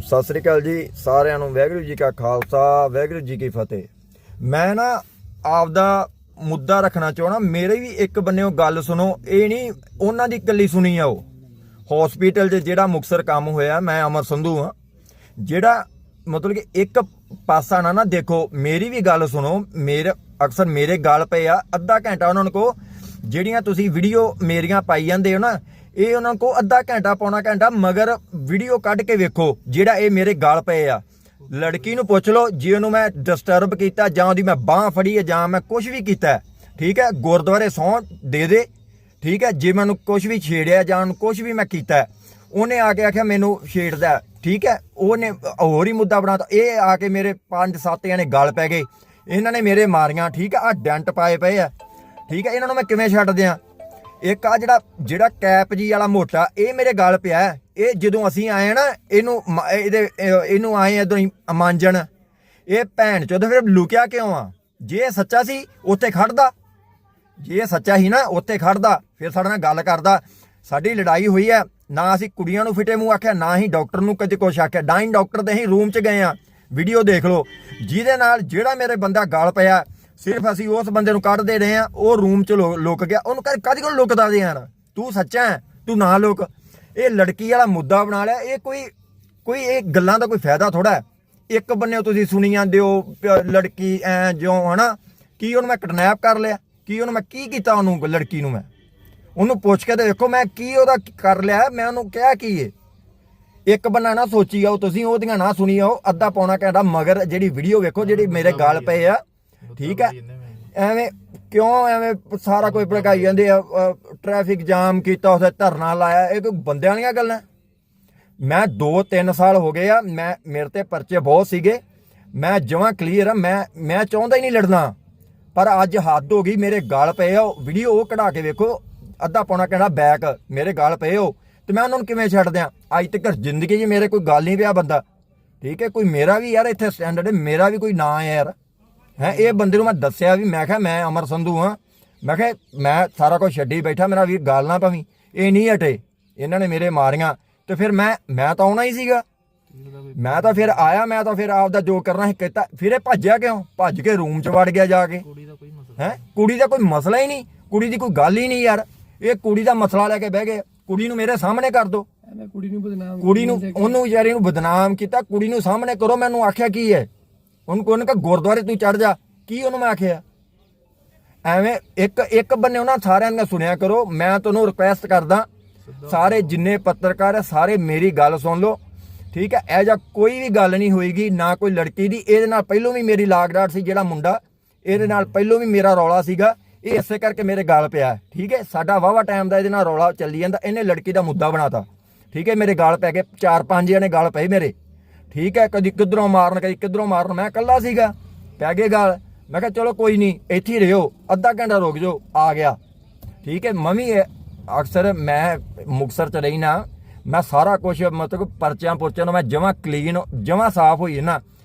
ਸਤਿ ਸ੍ਰੀ ਅਕਾਲ ਜੀ, ਸਾਰਿਆਂ ਨੂੰ ਵਾਹਿਗੁਰੂ ਜੀ ਕਾ ਖਾਲਸਾ, ਵਾਹਿਗੁਰੂ ਜੀ ਕੀ ਫਤਿਹ। ਮੈਂ ਨਾ ਆਪਦਾ ਮੁੱਦਾ ਰੱਖਣਾ ਚਾਹਣਾ ਮੇਰੇ ਵੀ ਇੱਕ ਬੰਨਿਓ ਗੱਲ ਸੁਣੋ, ਇਹ ਨਹੀਂ ਉਹਨਾਂ ਦੀ ਇਕੱਲੀ ਸੁਣੀ ਆ ਉਹ। ਹਸਪੀਟਲ 'ਚ ਜਿਹੜਾ ਮੁਕਸਰ ਕੰਮ ਹੋਇਆ, ਮੈਂ ਅਮਰ ਸੰਧੂ ਹਾਂ। ਜਿਹੜਾ ਮਤਲਬ ਕਿ ਇੱਕ ਪਾਸਾ ਨਾ ਨਾ ਦੇਖੋ, ਮੇਰੀ ਵੀ ਗੱਲ ਸੁਣੋ, ਮੇਰੇ ਅਕਸਰ ਮੇਰੇ ਗੱਲ ਪਏ ਆ, ਅੱਧਾ ਘੰਟਾ ਉਹਨਾਂ ਨੂੰ ਕੋ ਜਿਹੜੀਆਂ ਤੁਸੀਂ ਵੀਡੀਓ ਮੇਰੀਆਂ ਪਾਈ ਜਾਂਦੇ ਹੋ ਨਾ ਇਹ ਉਹਨਾਂ ਕੋ ਅੱਧਾ ਘੰਟਾ ਪੌਣਾ ਘੰਟਾ ਮਗਰ ਵੀਡੀਓ ਕੱਢ ਕੇ ਵੇਖੋ, ਜਿਹੜਾ ਇਹ ਮੇਰੇ ਗੱਲ ਪਏ ਆ। ਲੜਕੀ ਨੂੰ ਪੁੱਛ ਲਓ, ਜੇ ਉਹਨੂੰ ਮੈਂ ਡਿਸਟਰਬ ਕੀਤਾ ਜਾਂ ਉਹਦੀ ਮੈਂ ਬਾਹ ਫੜੀ ਹੈ ਜਾਂ ਮੈਂ ਕੁਝ ਵੀ ਕੀਤਾ, ਠੀਕ ਹੈ, ਗੁਰਦੁਆਰੇ ਸੌਂ ਦੇ ਦੇ, ਠੀਕ ਹੈ, ਜੇ ਮੈਨੂੰ ਕੁਝ ਵੀ ਛੇੜਿਆ ਜਾਂ ਉਹਨੂੰ ਕੁਝ ਵੀ ਮੈਂ ਕੀਤਾ, ਉਹਨੇ ਆ ਕੇ ਆਖਿਆ ਮੈਨੂੰ ਛੇੜਦਾ, ਠੀਕ ਹੈ, ਉਹਨੇ ਹੋਰ ਹੀ ਮੁੱਦਾ ਬਣਾਤਾ। ਇਹ ਆ ਕੇ ਮੇਰੇ ਪੰਜ ਸੱਤ ਜਣੇ ਗਲ ਪੈ ਗਏ। ਇਹਨਾਂ ਨੇ ਮੇਰੇ ਮਾਰੀਆਂ, ਠੀਕ ਹੈ ਆ ਡੈਂਟ ਪਾਏ ਪਏ ਆ। ਠੀਕ ਹੈ, ਇਹਨਾਂ ਨੂੰ ਮੈਂ ਕਿਵੇਂ ਛੱਡ ਦਿਆਂ? ਇੱਕ ਆ ਜਿਹੜਾ ਜਿਹੜਾ ਕੈਪ ਜੀ ਵਾਲਾ ਮੋਟਾ, ਇਹ ਮੇਰੇ ਗਲ ਪਿਆ ਇਹ ਜਦੋਂ ਅਸੀਂ ਆਏ ਨਾ, ਇਹਨੂੰ ਮ- ਇਹਦੇ ਇਹਨੂੰ ਆਏ ਇਧਰੋਂ ਹੀ ਮਾਂਜਣ। ਇਹ ਭੈਣ ਚੋਦ ਫਿਰ ਲੁਕਿਆ ਕਿਉਂ ਆ? ਜੇ ਸੱਚਾ ਸੀ, ਉੱਥੇ ਖੜਦਾ। ਜੇ ਸੱਚਾ ਹੀ ਨਾ, ਉੱਥੇ ਖੜਦਾ, ਫਿਰ ਸਾਡੇ ਨਾਲ ਗੱਲ ਕਰਦਾ। ਸਾਡੀ ਲੜਾਈ ਹੋਈ ਹੈ, ਨਾ ਅਸੀਂ ਕੁੜੀਆਂ ਨੂੰ ਫਿਟੇ ਮੂੰਹ ਆਖਿਆ, ਨਾ ਹੀ ਡਾਕਟਰ ਨੂੰ ਕਦੇ ਕੁਛ ਆਖਿਆ। ਡਾਈਨ ਡਾਕਟਰ ਦੇ ਹੀ ਰੂਮ 'ਚ ਗਏ ਆ। ਵੀਡੀਓ ਦੇਖ ਲਓ। ਜਿਹਦੇ ਨਾਲ ਜਿਹੜਾ ਮੇਰੇ ਬੰਦਾ ਗਲ ਪਿਆ ਸਿਰਫ ਅਸੀਂ ਉਸ ਬੰਦੇ ਨੂੰ ਕੱਢਦੇ ਰਹੇ ਆ ਉਹ ਰੂਮ 'ਚ ਲੁਕ ਗਿਆ। ਉਹਨੂੰ ਕਦ ਕਦ ਕੋਲ ਲੁਕਦਾ ਦੇ ਯਾਰ ਤੂੰ ਸੱਚਾ ਹੈ ਤੂੰ ਨਾ ਲੁਕ। ਇਹ ਲੜਕੀ ਵਾਲਾ ਮੁੱਦਾ ਬਣਾ ਲਿਆ। ਇਹ ਕੋਈ ਕੋਈ ਇਹ ਗੱਲਾਂ ਦਾ ਕੋਈ ਫਾਇਦਾ ਥੋੜਾ ਹੈ। ਇੱਕ ਬੰਨੇ ਤੁਸੀਂ ਸੁਣੀ ਜਾਂਦੇ ਹੋ ਲੜਕੀ ਐ ਜਿਉਂ ਹਨਾ? ਕੀ ਉਹਨੂੰ ਮੈਂ ਕਿਡਨੈਪ ਕਰ ਲਿਆ? ਕੀ ਉਹਨੂੰ ਮੈਂ ਕੀ ਕੀਤਾ ਉਹਨੂੰ ਲੜਕੀ ਨੂੰ ਮੈਂ? ਉਹਨੂੰ ਪੁੱਛ ਕੇ ਤੇ ਵੇਖੋ ਮੈਂ ਕੀ ਉਹਦਾ ਕਰ ਲਿਆ ਮੈਂ ਉਹਨੂੰ ਕਿਹਾ ਕੀ ਏ? ਇੱਕ ਬੰਨਾ ਨਾ ਸੋਚੀ ਆਓ ਤੁਸੀਂ ਉਹਦੀਆਂ ਨਾ ਸੁਣੀ ਆਓ ਅੱਧਾ ਪੌਣਾ ਘੰਟਾ ਮਗਰ ਜਿਹੜੀ ਵੀਡੀਓ ਵੇਖੋ ਜਿਹੜੀ ਮੇਰੇ ਗਾਲ ਪਏ ਆ। ਠੀਕ ਹੈ। ਐਵੇਂ ਕਿਉਂ ਐਵੇਂ ਸਾਰਾ ਕੋਈ ਭੜਕਾਈ ਜਾਂਦੇ ਆ ਟ੍ਰੈਫਿਕ ਜਾਮ ਕੀਤਾ ਉਸੇ ਧਰਨਾ ਲਾਇਆ ਇਹ ਕੋਈ ਬੰਦਿਆਂ ਵਾਲੀਆਂ ਗੱਲਾਂ। ਮੈਂ 2-3 ਸਾਲ ਹੋ ਗਏ ਆ ਮੈਂ ਮੇਰੇ ਤੇ ਪਰਚੇ ਬਹੁਤ ਸੀਗੇ। ਮੈਂ ਜਮਾਂ ਕਲੀਅਰ ਆ ਮੈਂ ਮੈਂ ਚਾਹੁੰਦਾ ਹੀ ਨਹੀਂ ਲੜਨਾ। ਪਰ ਅੱਜ ਹੱਦ ਹੋ ਗਈ ਮੇਰੇ ਗਾਲ ਪਏ ਆ ਵੀਡੀਓ ਉਹ ਕਢਾ ਕੇ ਵੇਖੋ ਅੱਧਾ ਪੌਣਾ ਕਹਿੰਦਾ ਬੈਕ ਮੇਰੇ ਗਾਲ ਪਏ ਹੋ ਤੇ ਮੈਂ ਉਹਨਾਂ ਨੂੰ ਕਿਵੇਂ ਛੱਡ ਦਿਆਂ? ਅੱਜ ਤੱਕ ਜ਼ਿੰਦਗੀ 'ਚ ਮੇਰੇ ਕੋਈ ਗੱਲ ਨਹੀਂ ਪਿਆ ਬੰਦਾ। ਠੀਕ ਹੈ ਕੋਈ ਮੇਰਾ ਵੀ ਯਾਰ ਇੱਥੇ ਸਟੈਂਡਰਡ ਹੈ ਮੇਰਾ ਵੀ ਕੋਈ ਨਾਂ ਹੈ ਯਾਰ। ਹੈ ਇਹ ਬੰਦੇ ਨੂੰ ਮੈਂ ਦੱਸਿਆ ਵੀ ਮੈਂ ਕਿਹਾ ਮੈਂ ਅਮਰ ਸੰਧੂ ਹਾਂ। ਮੈਂ ਕਿਹਾ ਮੈਂ ਸਾਰਾ ਕੁਝ ਛੱਡੀ ਬੈਠਾ ਮੇਰਾ ਵੀਰ ਗੱਲ ਨਾ ਪਵੀ। ਇਹ ਨਹੀਂ ਹਟੇ। ਇਹਨਾਂ ਨੇ ਮੇਰੇ ਮਾਰੀਆਂ। ਤੇ ਫਿਰ ਮੈਂ ਮੈਂ ਤਾਂ ਆਉਣਾ ਹੀ ਸੀਗਾ। ਮੈਂ ਤਾਂ ਫਿਰ ਆਇਆ ਮੈਂ ਤਾਂ ਫਿਰ ਆਪਦਾ ਜੋ ਕਰਨਾ ਸੀ ਕੀਤਾ। ਫਿਰ ਇਹ ਭੱਜਿਆ ਕਿਉਂ? ਭੱਜ ਕੇ ਰੂਮ 'ਚ ਵੜ ਗਿਆ ਜਾ ਕੇ। ਕੁੜੀ ਦਾ ਕੋਈ ਮਸਲਾ ਹੈ? ਕੁੜੀ ਦਾ ਕੋਈ ਮਸਲਾ ਹੀ ਨਹੀਂ। ਕੁੜੀ ਦੀ ਕੋਈ ਗੱਲ ਹੀ ਨਹੀਂ ਯਾਰ। ਇਹ ਕੁੜੀ ਦਾ ਮਸਲਾ ਲੈ ਕੇ ਬਹਿ ਗਏ। ਕੁੜੀ ਨੂੰ ਮੇਰੇ ਸਾਹਮਣੇ ਕਰ ਦੋ। ਐਵੇਂ ਕੁੜੀ ਨੂੰ ਬਦਨਾਮ ਕੁੜੀ ਨੂੰ ਉਹਨੂੰ ਵਿਚਾਰੀ ਨੂੰ ਬਦਨਾਮ ਕੀਤਾ। ਕੁੜੀ ਨੂੰ ਸਾਹਮਣੇ ਕਰੋ ਮੈਨੂੰ ਆਖਿਆ ਕੀ ਹੈ? ਉਹਨੂੰ ਕੋਨ ਕਾ ਗੁਰਦੁਆਰੇ ਤੂੰ ਚੜ ਜਾ। ਕੀ ਉਹਨੂੰ ਮੈਂ ਆਖਿਆ? ਐਵੇਂ ਇੱਕ ਇੱਕ ਬੰਨੇ ਉਹਨਾਂ ਸਾਰਿਆਂ ਦੀਆਂ ਸੁਣਿਆ ਕਰੋ ਮੈਂ ਤੁਹਾਨੂੰ ਰਿਕੁਐਸਟ ਕਰਦਾ ਸਾਰੇ ਜਿੰਨੇ ਪੱਤਰਕਾਰ ਹੈ ਸਾਰੇ ਮੇਰੀ ਗੱਲ ਸੁਣ ਲਓ। ਠੀਕ ਹੈ ਇਹ ਜਾਂ ਕੋਈ ਵੀ ਗੱਲ ਨਹੀਂ ਹੋਏਗੀ ਨਾ ਕੋਈ ਲੜਕੀ ਦੀ। ਇਹਦੇ ਨਾਲ ਪਹਿਲੋਂ ਵੀ ਮੇਰੀ ਲਾਗਡਾਟ ਸੀ ਜਿਹੜਾ ਮੁੰਡਾ ਇਹਦੇ ਨਾਲ ਪਹਿਲੋਂ ਵੀ ਮੇਰਾ ਰੌਲਾ ਸੀਗਾ। ਇਹ ਇਸੇ ਕਰਕੇ ਮੇਰੇ ਗੱਲ ਪਿਆ। ਠੀਕ ਹੈ ਸਾਡਾ ਵਾਵਾ ਟਾਈਮ ਦਾ ਇਹਦੇ ਨਾਲ ਰੌਲਾ ਚੱਲੀ ਜਾਂਦਾ। ਇਹਨੇ ਲੜਕੀ ਦਾ ਮੁੱਦਾ ਬਣਾਤਾ। ਠੀਕ ਹੈ ਮੇਰੇ ਗਾਲ ਪੈ ਗਏ ਚਾਰ ਪੰਜ ਜਣੇ ਗਾਲ ਪਏ ਮੇਰੇ। ਠੀਕ ਹੈ, ਕਦੀ ਕਿਧਰੋਂ ਮਾਰਨ, ਕਦੀ ਕਿਧਰੋਂ ਮਾਰਨ। ਮੈਂ ਇਕੱਲਾ ਸੀਗਾ, ਪੈ ਗਏ ਗਾਲ। ਮੈਂ ਕਿਹਾ, ਚਲੋ ਕੋਈ ਨਹੀਂ ਇੱਥੇ ਹੀ ਰਹੋ, ਅੱਧਾ ਘੰਟਾ ਰੁਕ ਜਾਓ, ਆ ਗਿਆ। ਠੀਕ ਹੈ ਮਮੀ ਅਕਸਰ ਮੈਂ ਮੁਕਸਰ ਚ ਰਹੀ ਨਾ ਮੈਂ ਸਾਰਾ ਕੁਝ ਮਤਲਬ ਪਰਚਿਆਂ ਪੁਰਚਿਆਂ ਨੂੰ ਮੈਂ ਜਮਾ ਕਲੀਨ ਜਮਾ ਸਾਫ਼ ਹੋਈ ਨਾ